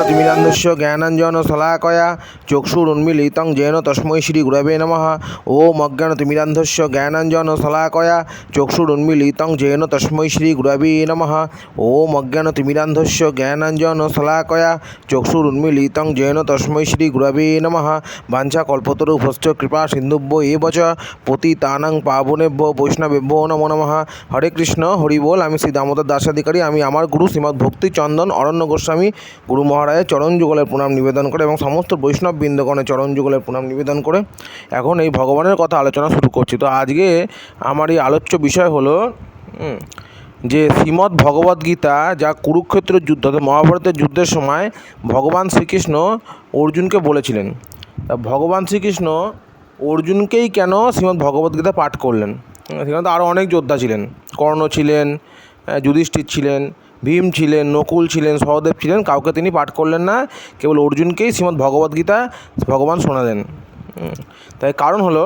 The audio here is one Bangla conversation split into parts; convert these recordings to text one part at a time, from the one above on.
ভারতমিলান্দস্য জ্ঞানাঞ্জন শলাকয়া চক্ষুর চক্ষুরুন্মিলিতং জেন তস্মৈ শ্রী গুরবে নম ওম অজ্ঞানতিমিলান্ধস্য জ্ঞানাঞ্জন শলাকয়া চক্ষুর চক্ষুরুন্মিলিতং জেন তস্মৈ শ্রী গুরবে নম ওম অজ্ঞানতিমিলান্ধস্য জ্ঞানাঞ্জন শলাকয়া চক্ষুরুন্মিলিতং জেন তস্মৈ শ্রী গুরবে নম বাঞ্ছা কল্পতরু ভশ্চ কৃপা সিন্ধুব্য সিন্ধুভ্য এবচ পতিতানাং পাবনেভ্য বৈষ্ণবেভ্য নমো নম হরে কৃষ্ণ হরি বল আমি শ্রী দামোদর দাসাধিকারী আমি আমার গুরু শ্রীমদ ভক্তি চন্দন অরণ্য গোস্বামী, গুরু মহারাজ মহারাজের চরণ যুগলের প্রণাম নিবেদন করে এবং সমস্ত বৈষ্ণব বৃন্দগণের চরণ যুগলের প্রণাম নিবেদন করে এখন এই ভগবানের কথা আলোচনা শুরু করছি। তো আজকে আমার এই আলোচ্য বিষয় হলো যে শ্রীমদ্ ভগবদ্গীতা যা কুরুক্ষেত্রের যুদ্ধ অর্থাৎ মহাভারতের যুদ্ধের সময় ভগবান শ্রীকৃষ্ণ অর্জুনকে বলেছিলেন। তা ভগবান শ্রীকৃষ্ণ অর্জুনকেই কেন শ্রীমদ্ ভগবদ্গীতা পাঠ করলেন? সেখানে তো আরও অনেক যোদ্ধা ছিলেন। কর্ণ ছিলেন যুধিষ্ঠির ছিলেন ভীম ছিলেন, নকুল ছিলেন, সহদেব ছিলেন, কাউকে তিনি পাঠ করলেন না, কেবল অর্জুনকেই শ্রীমদ্ ভগবদ্গীতা ভগবান শোনালেন। তাই কারণ হলো,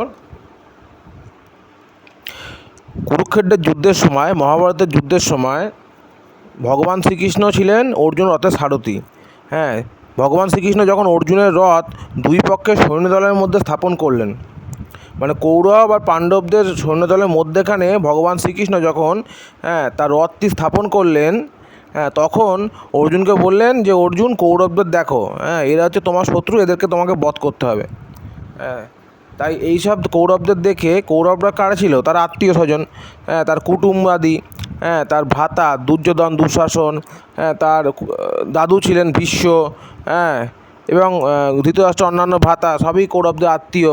কুরুক্ষেত্রের যুদ্ধের সময়, মহাভারতের যুদ্ধের সময় ভগবান শ্রীকৃষ্ণ ছিলেন অর্জুন রথের সারথি। হ্যাঁ ভগবান শ্রীকৃষ্ণ যখন অর্জুনের রথ দুই পক্ষের সৈন্যদলের মধ্যে স্থাপন করলেন মানে কৌরব আর পাণ্ডবদের সৈন্যদলের মধ্যেখানে ভগবান শ্রীকৃষ্ণ যখন হ্যাঁ তার রথটি স্থাপন করলেন হ্যাঁ তখন অর্জুনকে বললেন যে, অর্জুন, কৌরবদের দেখো। হ্যাঁ এরা হচ্ছে তোমার শত্রু, এদেরকে তোমাকে বধ করতে হবে। হ্যাঁ তাই এইসব কৌরবদের দেখে কৌরবরা কারা ছিল? তার আত্মীয় স্বজন হ্যাঁ তার কুটুম্বাদি হ্যাঁ তার ভ্রাতা দুর্যোধন, দুঃশাসন হ্যাঁ তার দাদু ছিলেন ভীষ্ম হ্যাঁ এবং ধৃতরাষ্ট্র অন্যান্য ভ্রাতা সবই কৌরবদের আত্মীয়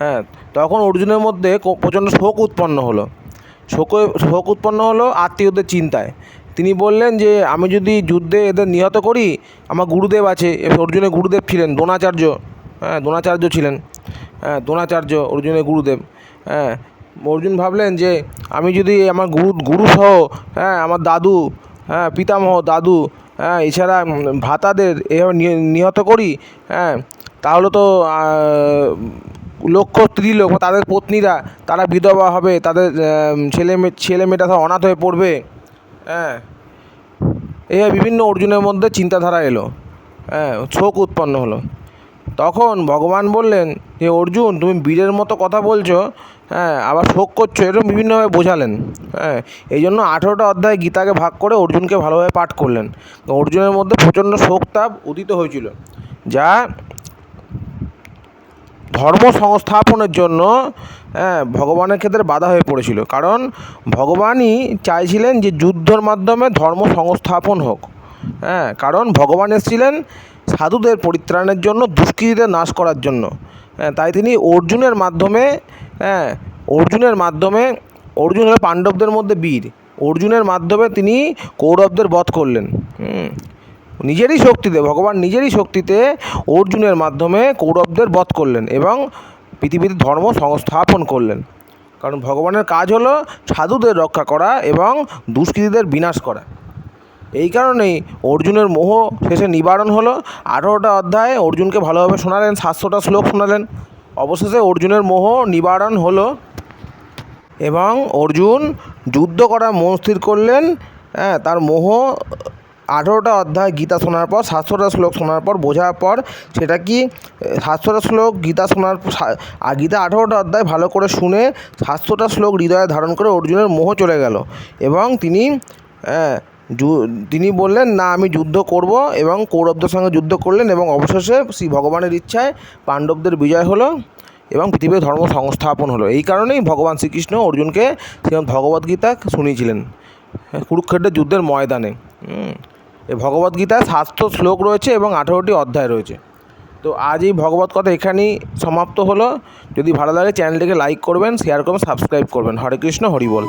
হ্যাঁ তখন অর্জুনের মধ্যে প্রচণ্ড শোক উৎপন্ন হলো। শোক শোক উৎপন্ন হলো আত্মীয়দের চিন্তায়। তিনি বললেন যে আমি যদি যুদ্ধে এদের নিহত করি আমার গুরুদেব আছে অর্জুনের গুরুদেব ছিলেন দ্রোণাচার্য। হ্যাঁ দ্রোণাচার্য ছিলেন। হ্যাঁ দ্রোণাচার্য অর্জুনের গুরুদেব। হ্যাঁ অর্জুন ভাবলেন যে আমি যদি আমার গুরু গুরুসহ হ্যাঁ আমার দাদু হ্যাঁ পিতামহ দাদু হ্যাঁ এছাড়া উম, ভ্রাতাদের এভাবে নিহত করি হ্যাঁ তাহলে তো লক্ষ স্ত্রীলোক তাদের পত্নীরা তারা বিধবা হবে তাদের ছেলে ছেলে মেয়েটা সব অনাথ হয়ে পড়বে। হ্যাঁ। এই বিভিন্ন অর্জুনের মধ্যে চিন্তাধারা এলো। হ্যাঁ শোক উৎপন্ন হলো। তখন ভগবান বললেন যে অর্জুন, তুমি বীরের মতো কথা বলছো হ্যাঁ আবার শোক করছ, এরকম বিভিন্নভাবে বোঝালেন। হ্যাঁ এই জন্য আঠেরোটা অধ্যায় গীতাকে ভাগ করে অর্জুনকে ভালোভাবে পাঠ করলেন। অর্জুনের মধ্যে প্রচণ্ড শোক তাপ উদিত হয়েছিল, যা ধর্ম সংস্থাপনের জন্য হ্যাঁ ভগবানের ক্ষেত্রে বাধা হয়ে পড়েছিল। কারণ ভগবানই চাইছিলেন যে যুদ্ধর মাধ্যমে ধর্ম সংস্থাপন হোক। হ্যাঁ কারণ ভগবান এসেছিলেন সাধুদের পরিত্রাণের জন্য, দুষ্কৃতীদের নাশ করার জন্য। হ্যাঁ তাই তিনি অর্জুনের মাধ্যমে হ্যাঁ অর্জুনের মাধ্যমে, অর্জুন হলো পাণ্ডবদের মধ্যে বীর। অর্জুনের মাধ্যমে তিনি কৌরবদের বধ করলেন। নিজেরই শক্তিতে, ভগবান নিজেরই শক্তিতে অর্জুনের মাধ্যমে কৌরবদের বধ করলেন এবং পৃথিবীতে ধর্ম সংস্থাপন করলেন। কারণ ভগবানের কাজ হলো সাধুদের রক্ষা করা এবং দুষ্কৃতীদের বিনাশ করা। এই কারণেই অর্জুনের মোহ শেষে নিবারণ হলো। আঠারোটা অধ্যায়ে অর্জুনকে ভালোভাবে শোনালেন, সাতশোটা শ্লোক শোনালেন। অবশেষে অর্জুনের মোহ নিবারণ হলো এবং অর্জুন যুদ্ধ করার মন স্থির করলেন। হ্যাঁ তার মোহ আঠেরোটা অধ্যায় গীতা শোনার পর সাতশোটা শ্লোক শোনার পর বোঝার পর সেটা কি? সাতশোটা শ্লোক গীতা শোনার আর গীতা আঠেরোটা অধ্যায় ভালো করে শুনে সাতশোটা শ্লোক হৃদয়ে ধারণ করে অর্জুনের মোহ চলে গেল। এবং তিনি হ্যাঁ, তিনি বললেন না আমি যুদ্ধ করব এবং কৌরবদের সঙ্গে যুদ্ধ করলেন এবং অবশেষে শ্রী ভগবানের ইচ্ছায় পাণ্ডবদের বিজয় হলো এবং পৃথিবীর ধর্ম সংস্থাপন হলো। এই কারণেই ভগবান শ্রীকৃষ্ণ অর্জুনকে শ্রীমদ্ ভগবদ্গীতা শুনিয়েছিলেন কুরুক্ষেত্রের যুদ্ধের ময়দানে। ভগবদ্গীতায় সাতশো শ্লোক রয়েছে এবং আঠেরোটি অধ্যায় রয়েছে। তো আজ এই ভগবত কথা এখানেই সমাপ্ত হলো। যদি ভালো লাগে চ্যানেলটিকে লাইক করবেন শেয়ার করবেন সাবস্ক্রাইব করবেন। হরে কৃষ্ণ, হরি বল।